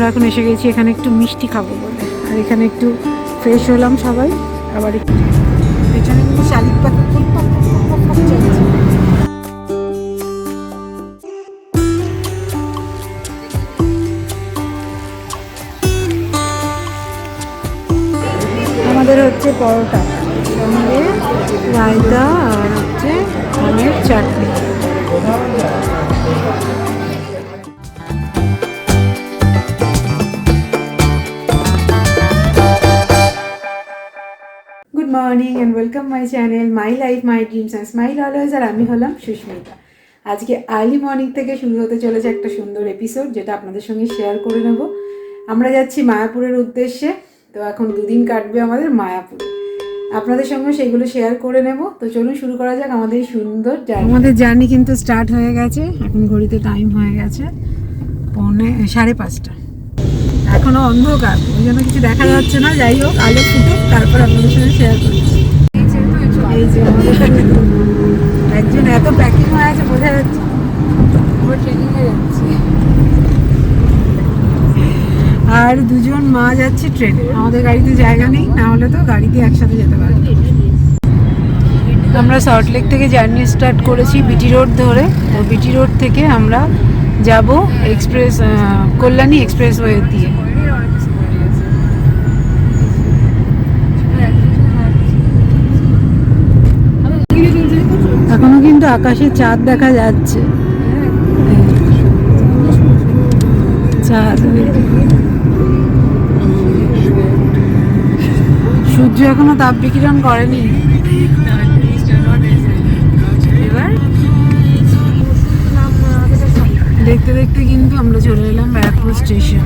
আমরা এখন এসে গেছি, এখানে একটু মিষ্টি খাব বলে আর এখানে একটু ফ্রেশ হলাম সবাই, আবার একটু এখানে কিন্তু শালিক পাখি চলছে। আমাদের হচ্ছে পরোটা, সঙ্গে রায়তা আর হচ্ছে আমের chutney welcome my channel my life my dreams and smile always আর আমি হলাম সুস্মিতা। আজকে আর্লি মর্নিং থেকে শুরু হতে চলেছে একটা সুন্দর এপিসোড যেটা আপনাদের সঙ্গে শেয়ার করে নেব। আমরা যাচ্ছি মায়াপুরের উদ্দেশ্যে, তো এখন দুদিন কাটবে আমাদের মায়াপুরে। আপনাদের সঙ্গে সেগুলো শেয়ার করে নেব। তো চলুন শুরু করা যাক আমাদের সুন্দর জার্নি আমাদের জার্নি কিন্তু স্টার্ট হয়ে গেছে। এখন ঘড়িতে টাইম হয়ে গেছে পৌনে সাড়ে পাঁচটা। এখনও অন্ধকার, ওই জন্য কিছু দেখা যাচ্ছে না। যাই হোক, আলো ফুটুক, তারপর আপনাদের সঙ্গে শেয়ার করছি এই যে একজন এত প্যাকিং হয়ে আছে, বোঝা যাচ্ছে। যাচ্ছে। আর দুজন মা যাচ্ছে ট্রেনে আমাদের গাড়িতে জায়গা নেই, না হলে তো গাড়িতে একসাথে যেতে পারব। আমরা সল্টলেক থেকে জার্নি স্টার্ট করেছি বিটি রোড ধরে। তো বিটি রোড থেকে আমরা যাব এক্সপ্রেস কল্যাণী এক্সপ্রেস ওয়ে দিয়ে। আকাশে চাঁদ দেখা যাচ্ছে। সূর্য এখনও তাপ বিকিরণ করেনি। দেখতে দেখতে কিন্তু আমরা চলে এলাম ব্যারাকপুর স্টেশন।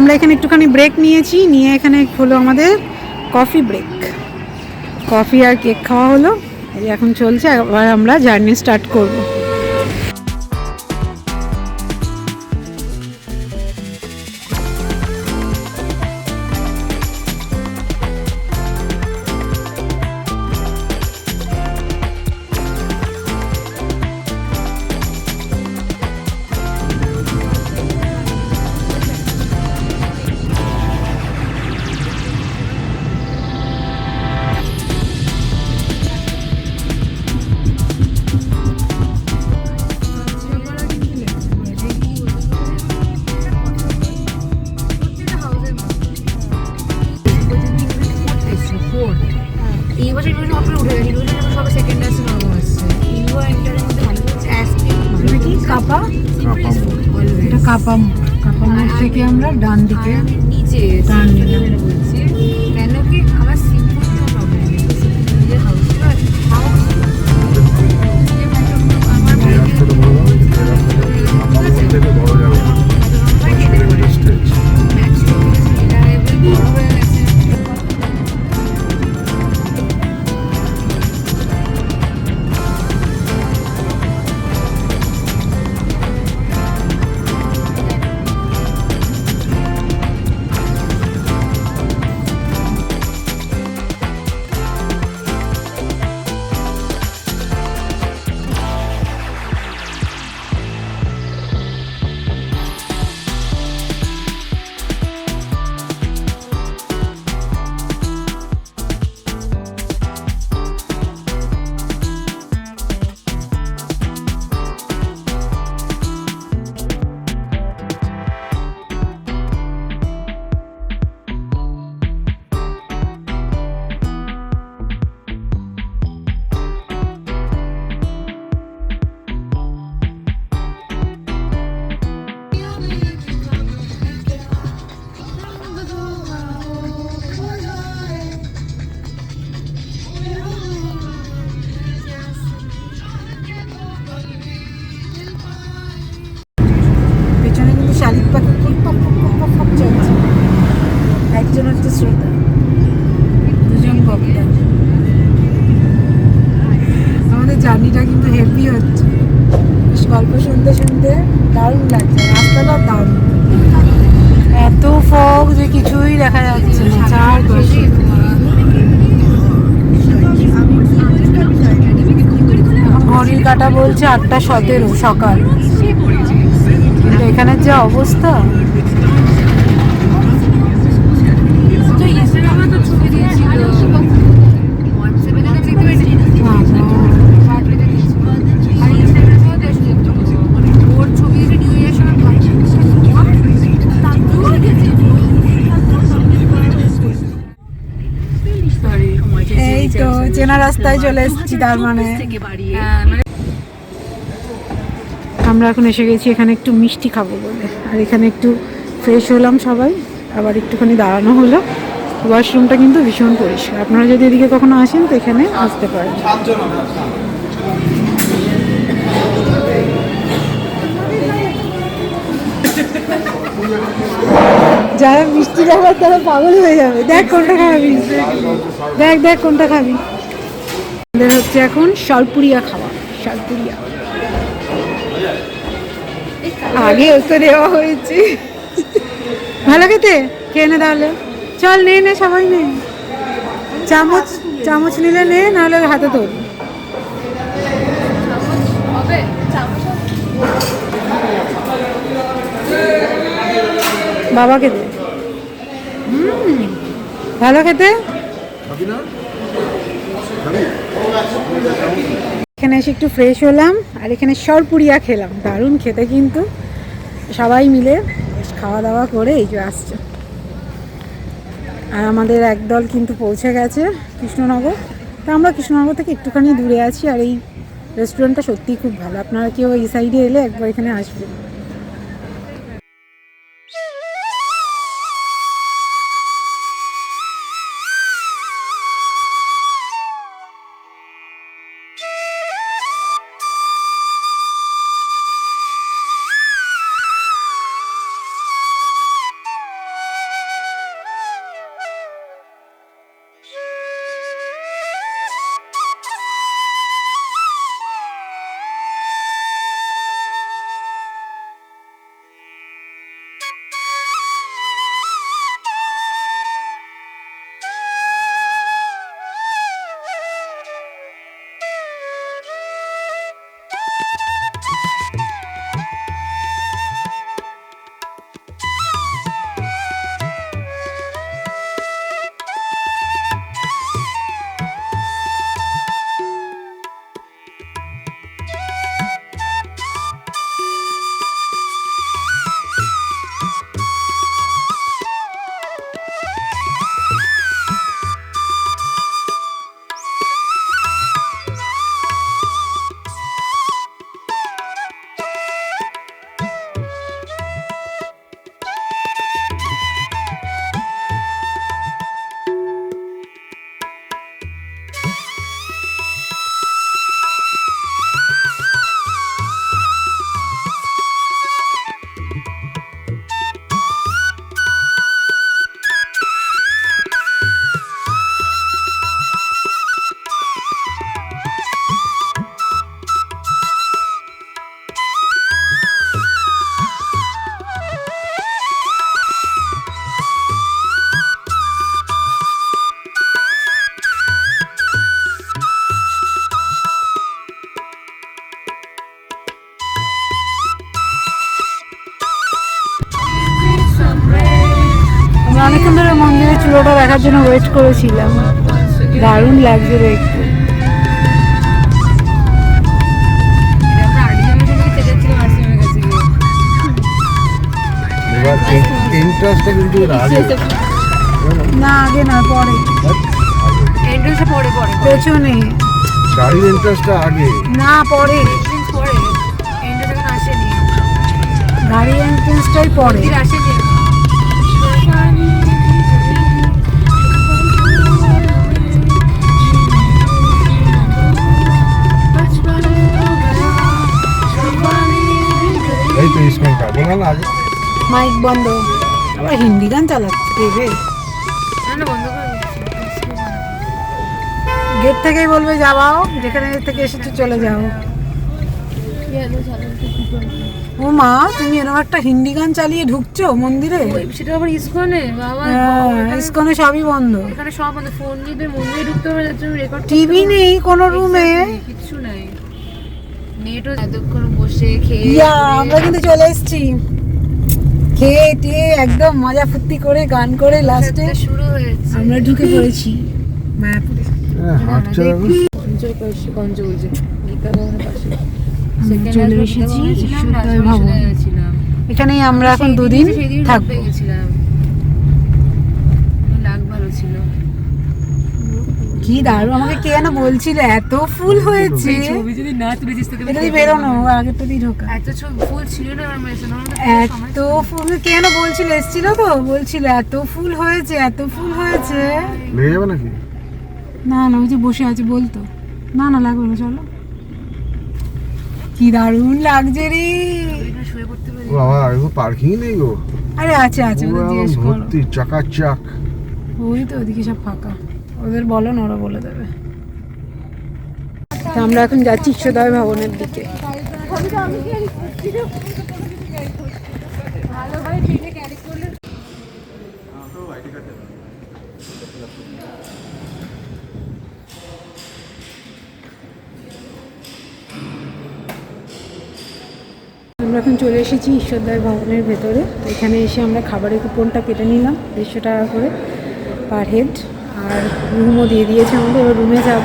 আমরা এখানে একটুখানি ব্রেক নিয়েছি, নিয়ে এখানে হলো আমাদের কফি ব্রেক কফি আর কেক খাওয়া হলো এখন চলছে আবার আমরা জার্নি স্টার্ট করব। এটা কাপা কাপা মোড় থেকে আমরা ডান দিকে নিচে টার্ন নিলাম। ঘড়ির কাটা বলছে আটটা সতেরো সকাল। কিন্তু এখানের যে অবস্থা? চেনা রাস্তায় চলে এসেছি তার মানে। হ্যাঁ মানে আমরা এখন এসে গেছি, এখানে একটু মিষ্টি খাব বলে। আর এখানে একটু ফ্রেশ হলাম সবাই, আবার একটুখানি দাঁড়ানো হলো। ওয়াশরুমটা কিন্তু ভীষণ পরিষ্কার। আপনারা যদি এদিকে কখনো আসেন, তো এখানে আসতে পারেন। যারা মিষ্টি খাবার তারা পাগল হয়ে যাবে। দেখ কোনটা খাবি। দেখ দেখ কোনটা খাবি। আমাদের হচ্ছে এখন সলপুরিয়া খাওয়া সলপুরিয়া আগে ওকে দেওয়া হয়েছে। ভালো খেতে? খেয়ে নে তাহলে। চল, নে নে, সবাই নে। চামচ চামচ নিলে নে, নাহলে হাতে তোর বাবাকে দে ভালো খেতে? এখানে এসে একটু ফ্রেশ হলাম, আর এখানে সরপুরিয়া খেলাম। দারুণ খেতে কিন্তু। সবাই মিলে বেশ খাওয়া দাওয়া করে এই যে আসছে। আর আমাদের একদল কিন্তু পৌঁছে গেছে কৃষ্ণনগর। তা আমরা কৃষ্ণনগর থেকে একটুখানি দূরে আছি আর এই রেস্টুরেন্টটা সত্যিই খুব ভালো। আপনারা কেউ এই সাইডে এলে একবার এখানে আসবেন। ওয়েট করেছিলাম। দারুণ লাগছে দেখতে। না আগে না পরে। পড়ে পড়ে পেছনে। গাড়ির ইন্টারেস্টটা আগে। না পরে। এন্ট্রেন্স পড়ে এন্ট্রেন্স এখন আসেনি। গাড়ি এন্ট্রেন্সটাই পরে। আসেনি। এই তো ইসমাইল কার বললাম না আগে। মাইক বন্ধ। আবার হিন্দি গান চালাচ্ছে রে। বন্ধ। গেট থেকেই বলবে যাওয়াও যেখানে থেকে এসেছ চলে যাও? ও মা তুমি এরকম একটা হিন্দি গান চালিয়ে ঢুকছো মন্দিরে? সেটা আবার ইসকনে? বাবা হ্যাঁ ইস্কনে সবই বন্ধ। এখানে সব আমাদের ফোন নিয়ে মন্দিরে ঢুকতে রেকর্ড টিভি নেই কোনো রুমে কিচ্ছু নাই। নেটও এতক্ষণ বসে খেয়ে ইয়া আমরা কিন্তু চলে এসেছি। খেয়ে টেয়ে একদম মজা ফুর্তি করে গান করে লাস্টে শুরু হয়েছে। আমরা ঢুকে পড়েছি মায়াপুরে। হ্যাঁ, হাঁটছে গীতা ভবনের পাশে চলে এসেছি। এখানেই আমরা এখন দুদিন থাকব। গেছিলাম লাগ ভালো ছিল কি দারুণ আমাকে কে যেন বলছিল এত ফুল হয়েছে। ছবি যদি না তুলেছিস তোকে এটা বেরোনো আগেরটা দিয়ে ঢোকা এত ছবি ফুল ছিল না আমার মেসে এত ফুল কে যেন বলছিল এসেছিল তো বলছিল এত ফুল হয়েছে এত ফুল হয়েছে। লেগে যাবে নাকি? না না ওই যে বসে আছে বলতো না না লাগবে না চলো। কি দারুণ লাগছে রে। শুয়ে পড়তে পারি। ও বাবা এগুলো পার্কিং নেই গো। আরে আছে আছে ওদের জিজ্ঞেস করো। ভর্তি চাকাচাক ওই তো ওদিকে সব ফাঁকা। ওদের বলো না, ওরা বলে দেবে। আমরা এখন যাচ্ছি ঈশ্বরদয় ভবনের দিকে। আমরা এখন চলে এসেছি ঈশ্বরদয় ভবনের ভেতরে। এখানে এসে আমরা খাবারের কুপনটা কেটে নিলাম, দেড়শো টাকা করে পার হেড আর রুমও দিয়ে দিয়েছে আমাদের, এবার রুমে যাব।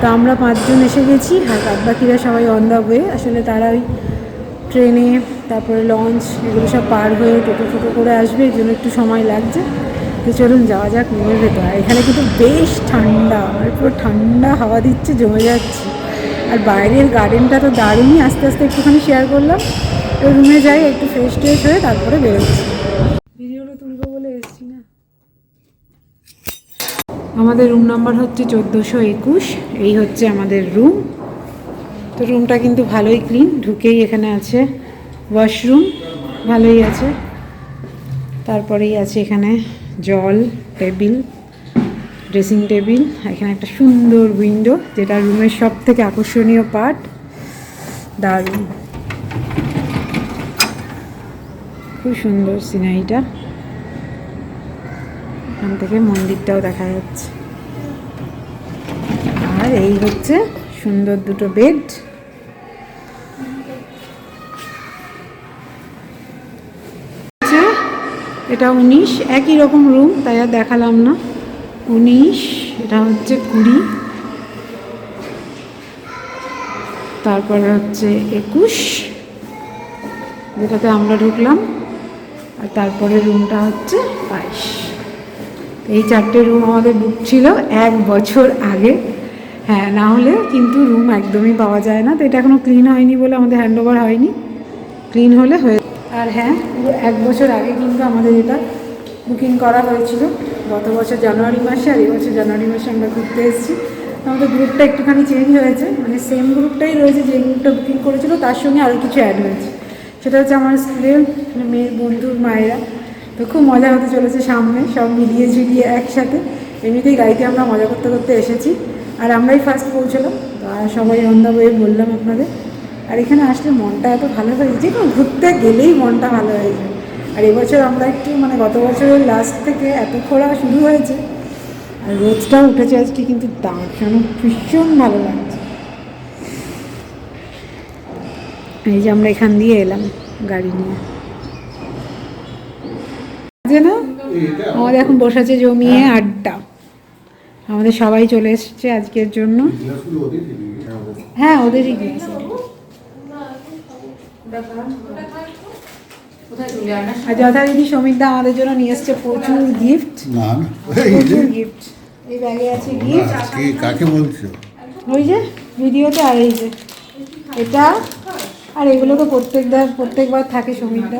তো আমরা পাঁচজন এসে গেছি আর বাদ বাকিরা সবাই অন দ্য ওয়ে আসলে তারা ওই ট্রেনে, তারপরে লঞ্চ এগুলো সব পার হয়ে টোটো টোটো করে আসবে, এর জন্য একটু সময় লাগছে। তো চলুন, যাওয়া যাক রুমের ভেতর। এখানে কিন্তু বেশ ঠান্ডা, আর পুরো ঠান্ডা হাওয়া দিচ্ছে, জমে যাচ্ছে। আর বাইরের গার্ডেনটা তো দারুণই, আস্তে আস্তে একটুখানি শেয়ার করলাম। তো রুমে যাই, একটু ফ্রেশ ট্রেশ হয়ে তারপরে বেরোচ্ছি ভিডিওটা তুলবো বলে এসেছি না আমাদের রুম নাম্বার হচ্ছে চোদ্দোশো একুশ, এই হচ্ছে আমাদের রুম তো রুমটা কিন্তু ভালোই ক্লিন ঢুকেই এখানে আছে ওয়াশরুম ভালোই আছে। তারপরেই আছে এখানে জল, টেবিল ড্রেসিং টেবিল এখানে একটা সুন্দর উইন্ডো যেটা রুমের সব থেকে আকর্ষণীয় পার্ট দারুণ। খুব সুন্দর সিনারিটা এখান থেকে মন্দিরটাও দেখা যাচ্ছে। আর এই হচ্ছে সুন্দর দুটো বেড। হচ্ছে এটা উনিশ, একই রকম রুম, তাই আর দেখালাম না। উনিশ, এটা হচ্ছে কুড়ি। তারপরে হচ্ছে একুশ, যেটাতে আমরা ঢুকলাম। আর তারপরে রুমটা হচ্ছে বাইশ। এই চারটে রুম আমাদের বুক ছিল এক বছর আগে। হ্যাঁ না হলে কিন্তু রুম একদমই পাওয়া যায় না। তো এটা এখনও ক্লিন হয়নি বলে আমাদের হ্যান্ড ওভার হয়নি। ক্লিন হলে হয়ে আর হ্যাঁ এক বছর আগে কিন্তু আমাদের এটা বুকিং করা হয়েছিল। গত বছর জানুয়ারি মাসে আর এবছর জানুয়ারি মাসে আমরা ঘুরতে এসেছি। আমাদের গ্রুপটা একটুখানি চেঞ্জ হয়েছে। মানে সেম গ্রুপটাই রয়েছে যে গ্রুপটা বুকিং করেছিল, তার সঙ্গে আরও কিছু অ্যাড হয়েছে। সেটা হচ্ছে আমার স্কুলের মানে মেয়ের বন্ধুর মায়েরা। তো খুব মজা হতে চলেছে সামনে, সব মিলিয়ে ঝুলিয়ে একসাথে। এমনিতেই গাড়িতে আমরা মজা করতে করতে এসেছি। আর আমরাই ফার্স্ট পৌঁছলাম। তো আর সবাই অন দ্য ওয়ে বললাম আপনাদের। আর এখানে আসলে মনটা এত ভালো হয়ে যে কোনো ঘুরতে গেলেই মনটা ভালো হয়ে যায়। আর এবছর আমরা একটু মানে গত বছরের লাস্ট থেকে এত খোলা শুরু হয়েছে, আর রোজটাও উঠেছে আজকে, কিন্তু দারুণ ভীষণ ভালো লাগছে। এই যে আমরা এখান দিয়ে এলাম গাড়ি নিয়ে। যে না? আমাদের এখন বসে আছে জমিয়ে আড্ডা। আমাদের সবাই চলে এসেছে আজকের জন্য। হ্যাঁ ওদেরই আর যথারীতি সমীরদা আমাদের জন্য নিয়ে এসছে প্রচুর গিফট প্রচুর গিফট এই ব্যাগে আছে গিফট কাকে বলছো? ওই যে ভিডিওতে আর এই যে। এটা আর এগুলো তো প্রত্যেকবার প্রত্যেকবার থাকে সমীরদা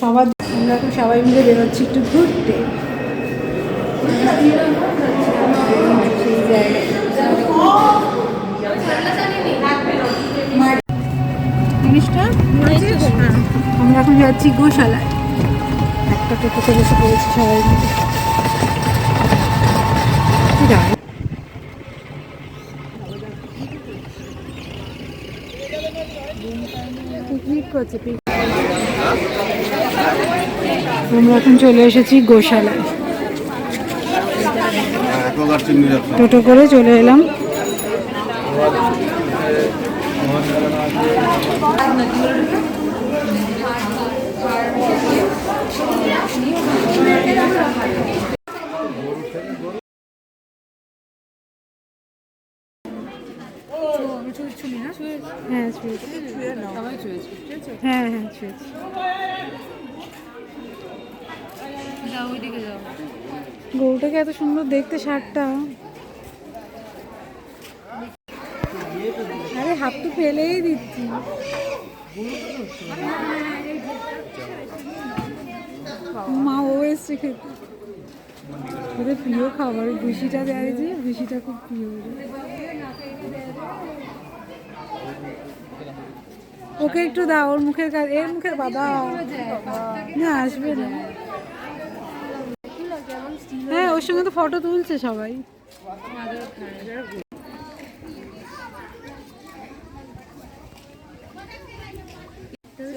সবার আমরা এখন সবাই মিলে বেরোচ্ছি একটু ঘুরতে। আমরা এখন যাচ্ছি গোশালায়। একটা টোটোতে বসে পড়েছি সবাই মিলে। পিকনিক করছে পিকনিক আমরা এখন চলে এসেছি গোশালায়। টোটো করে চলে এলাম। হ্যাঁ হ্যাঁ হ্যাঁ গরুটাকে এত সুন্দর দেখতে শার্টটা। আরে, হাত তো ফেলেই দিচ্ছি। মা, ও এসছে খেতে। ওদের প্রিয় খাবার ভুসিটা দেয় যে ভুসিটা খুব প্রিয় ওকে একটু দাও, ওর মুখের কাছে এর মুখের বাবা। না, আসবে না। হ্যাঁ ওর সঙ্গে তো ফটো তুলছে সবাই।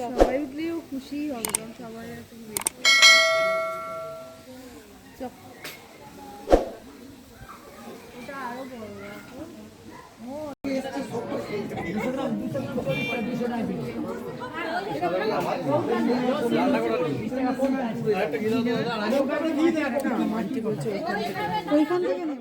সবাই উঠলেও খুশি হবে সবাই এরকম ওইখান থেকে নেব